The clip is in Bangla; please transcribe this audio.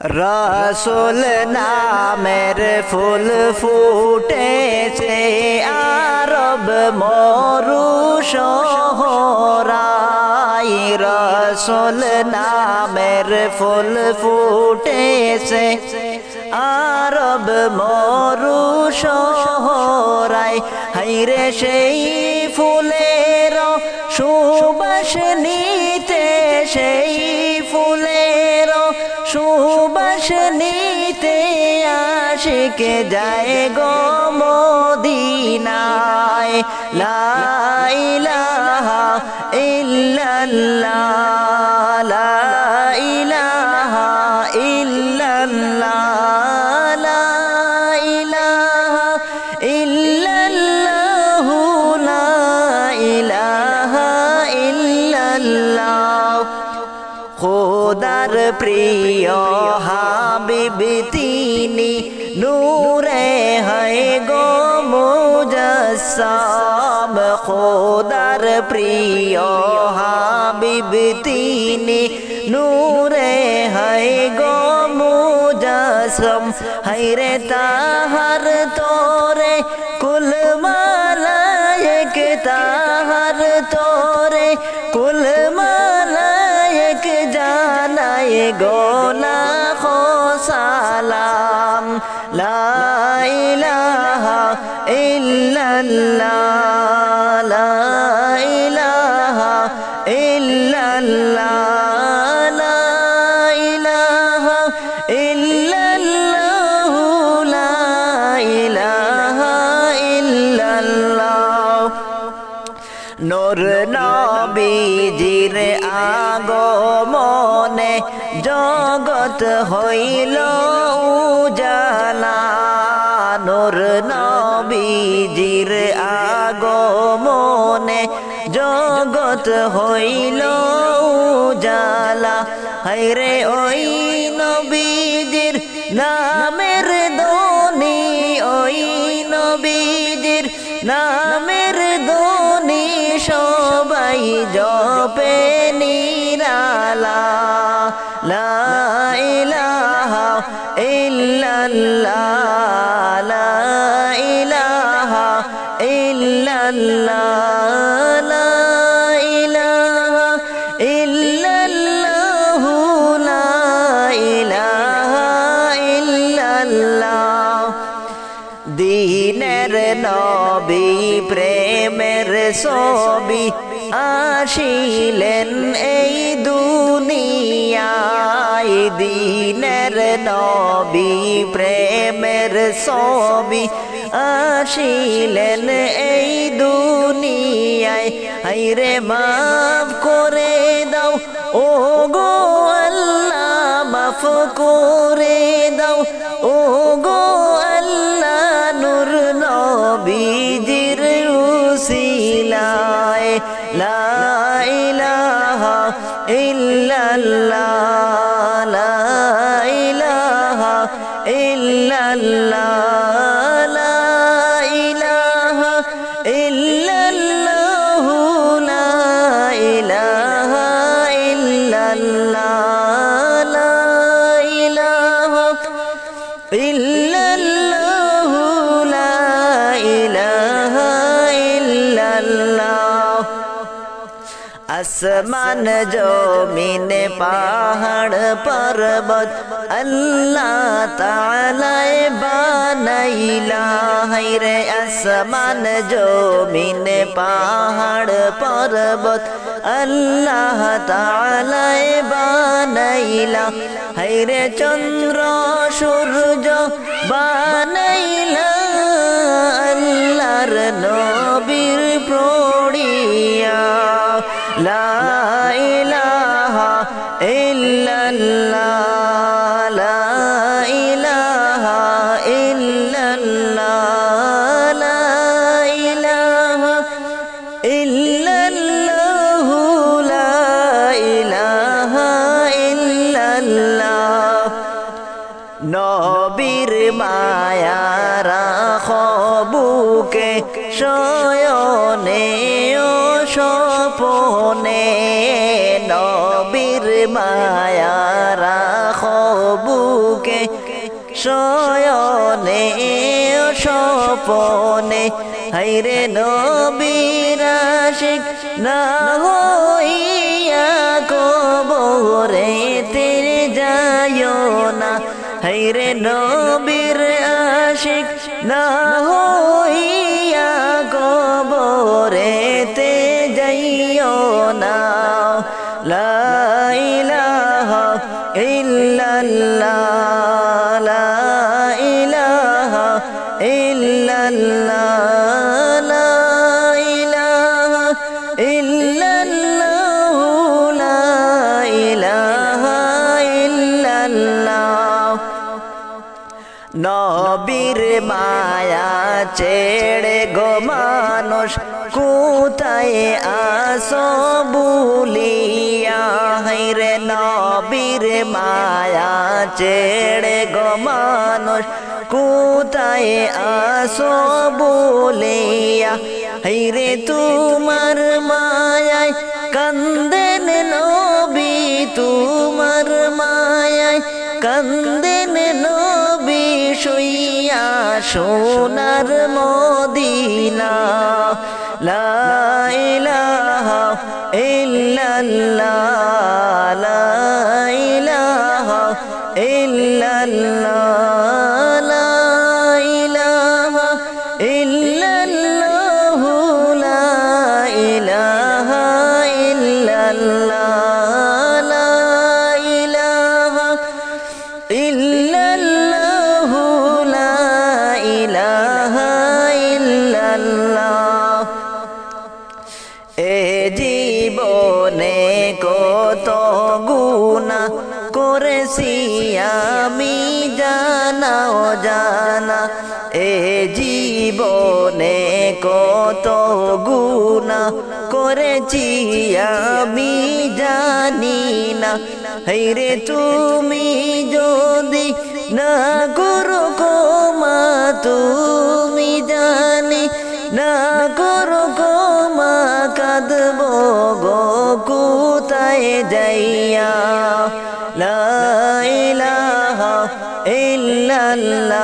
রসুল নামের ফুল ফুটেছে, আরব মরু শহরাই রসুল নামের ফুল ফুটেছে, আরব মরু শহরাই হাইরে সেই ফুলের সুবাস নিতে সুবাস নিতে আশিকে যায় গো মদিনায়। লা ইলাহা ইল্লাল্লাহ, লা ইলাহা ইল্লাল্লাহ, লা ইলাহা ইল্লাল্লাহ, লা ইলাহা ইল্লাল্লাহ। খোদার প্রিয় হাবিব তিনি নূরে হয় গো মুজাসসাম, খোদার প্রিয় হাবিব তিনি, নূরে হয় গো মুজাসম হাইরে তাহার তোরে কুল মালায়ক তাহার তোরে সালাম লা ইলাহা ইল্লাল্লাহ লা ইলাহা ইল্লাল্লাহ লা ইলাহা ইল্লাল্লাহ লা ইলাহা ইল্লাল্লাহ নোর নবীজির আগমনে জগৎ হইল উজালা নোর নবীজির আগমনে জগত হইল জালা হাইরে ওই নবীজির নামের দনি ওই নবীজির নামের দনি সবাই জপে নিরালা। লা ইলাহা ইল্লাল্লাহ। ইল্লাল্লাহ লা ইলাহা ইল্লাল্লাহ লা ইলাহা ইল্লাল্লাহ দিনের নবী প্রেমের ছবি আসিলেন এই দুনিয়ায়। দিনের নবী প্রেমের ছবি আসিলেন এই দুনিয়ায়। হাইরে মাফ করে দাও। ও গো আল্লাহ, মাফ করে দাও। ও গো আল্লাহ, নূর নবীজির উসিলায়। লা ইলাহা ইল্লাল্লাহ, লা ইলাহা ইল্লাল্লাহ। ইল্লাল্লাহ লা ইলাহা ইল্লাল্লাহ আসমান জমিন পাহাড় পর্বত আল্লাহ তালায় বানাইলা হাইরে আসমান জমিন পাহাড় পর্বত আল্লাহ তালাই বানাইলা। হাইরে চন্দ্র সূর্য বানাইলা। আল্লাহর নবীর প্রড়িয়া। লা নবীর মায়া রাখবুকে শয়নে ও স্বপনে, নবীর মায়া রাখবু সুখে শয়নে ও স্বপনে। হাইরে নবীর আশিক না হাইরে নবীর আশিক না হইয়া গোবরে তে যাইও না। লা ইলাহা ইল্লাল্লাহ। নবীর মায়া ছেড়ে গো মানুষ, কোথায় আসো বুলিয়া? হাইরে নবীর মায়া ছেড়ে গো মানুষ, কোথায় আসো বলিয়া? হাইরে তোমার মায়ায় কান্দেন নবী, তোমার মায়ায় কান্দেন নবী। শুইয়া সোনার মদিনা। লাইলা ইল্লাল্লাহ লা ইলাহা ইল্লাল্লাহ। আমি জানাও জানা এ জীবনে কত গুণা করেছি আমি জানি না। হেরে তুমি যদি না যাইয়া লা ইলাহা ইল্লাল্লাহ